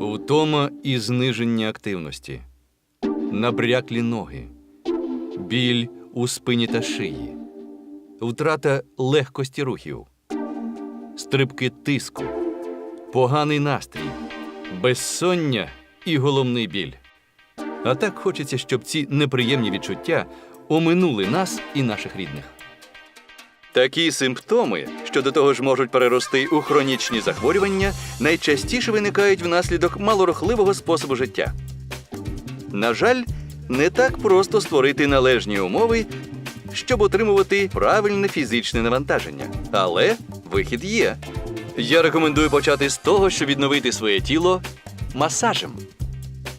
Втома і зниження активності, набряклі ноги, біль у спині та шиї, втрата легкості рухів, стрибки тиску, поганий настрій, безсоння і головний біль. А так хочеться, щоб ці неприємні відчуття оминули нас і наших рідних. Такі симптоми, що до того ж можуть перерости у хронічні захворювання, найчастіше виникають внаслідок малорухливого способу життя. На жаль, не так просто створити належні умови, щоб отримувати правильне фізичне навантаження. Але вихід є. Я рекомендую почати з того, щоб відновити своє тіло масажем.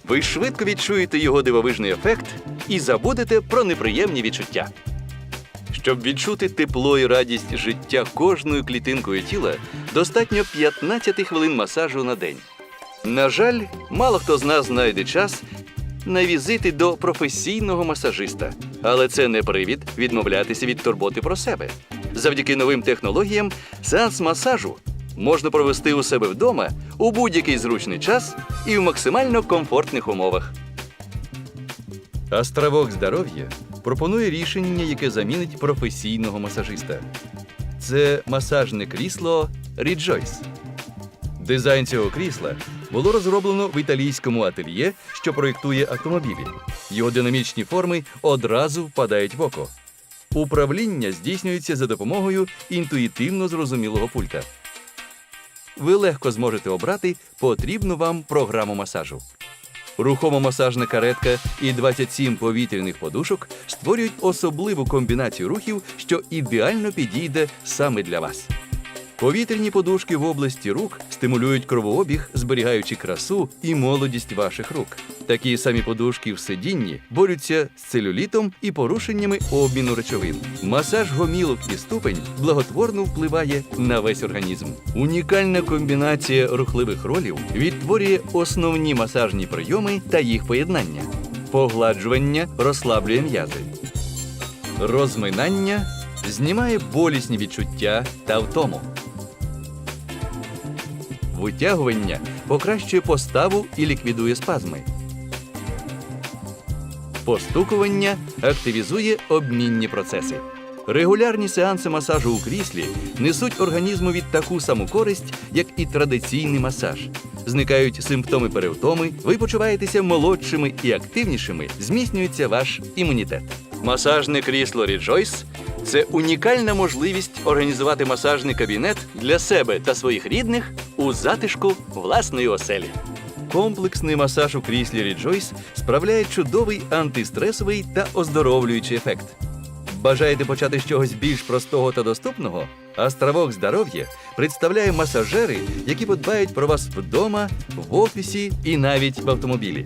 Ви швидко відчуєте його дивовижний ефект і забудете про неприємні відчуття. Щоб відчути тепло і радість життя кожною клітинкою тіла, достатньо 15 хвилин масажу на день. На жаль, мало хто з нас знайде час на візити до професійного масажиста, але це не привід відмовлятися від турботи про себе. Завдяки новим технологіям сеанс масажу можна провести у себе вдома у будь-який зручний час і в максимально комфортних умовах. Островок здоров'я пропонує рішення, яке замінить професійного масажиста. Це масажне крісло Rejoice. Дизайн цього крісла було розроблено в італійському ательє, що проєктує автомобілі. Його динамічні форми одразу впадають в око. Управління здійснюється за допомогою інтуїтивно зрозумілого пульта. Ви легко зможете обрати потрібну вам програму масажу. Рухома масажна каретка і 27 повітряних подушок створюють особливу комбінацію рухів, що ідеально підійде саме для вас. Повітряні подушки в області рук стимулюють кровообіг, зберігаючи красу і молодість ваших рук. Такі самі подушки в сидінні борються з целюлітом і порушеннями обміну речовин. Масаж гомілок і ступень благотворно впливає на весь організм. Унікальна комбінація рухливих ролів відтворює основні масажні прийоми та їх поєднання. Погладжування розслаблює м'язи. Розминання знімає болісні відчуття та втому. Витягування покращує поставу і ліквідує спазми. Постукування активізує обмінні процеси. Регулярні сеанси масажу у кріслі несуть організмові таку саму користь, як і традиційний масаж. Зникають симптоми перевтоми, ви почуваєтеся молодшими і активнішими, зміцнюється ваш імунітет. Масажне крісло Rejoice – це унікальна можливість організувати масажний кабінет для себе та своїх рідних у затишку власної оселі. Комплексний масаж у кріслі Rejoice справляє чудовий антистресовий та оздоровлюючий ефект. Бажаєте почати з чогось більш простого та доступного? Островок здоров'я представляє масажери, які подбають про вас вдома, в офісі і навіть в автомобілі.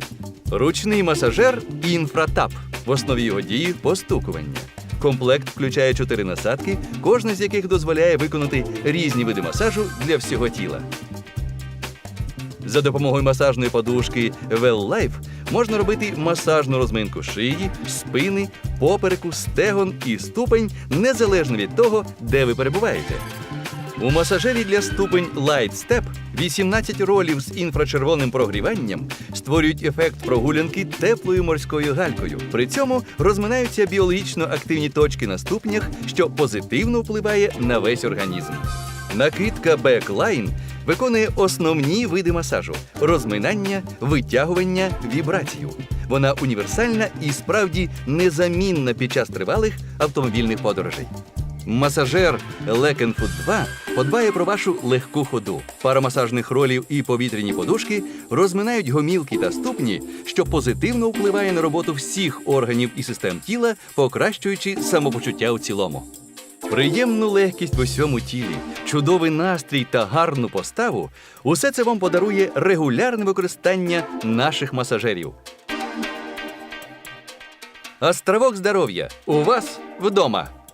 Ручний масажер інфратап. В основі його дії постукування. Комплект включає чотири насадки, кожна з яких дозволяє виконати різні види масажу для всього тіла. За допомогою масажної подушки Well Life можна робити масажну розминку шиї, спини, попереку, стегон і ступень незалежно від того, де ви перебуваєте. У масажері для ступень Light Step 18 ролів з інфрачервоним прогріванням створюють ефект прогулянки теплою морською галькою. При цьому розминаються біологічно активні точки на ступнях, що позитивно впливає на весь організм. Накидка Backline виконує основні види масажу: розминання, витягування, вібрацію. Вона універсальна і справді незамінна під час тривалих автомобільних подорожей. Масажер Лекенфуд 2 подбає про вашу легку ходу. Пара масажних ролів і повітряні подушки розминають гомілки та ступні, що позитивно впливає на роботу всіх органів і систем тіла, покращуючи самопочуття у цілому. Приємну легкість в усьому тілі, чудовий настрій та гарну поставу усе це вам подарує регулярне використання наших масажерів. Островок здоров'я у вас вдома.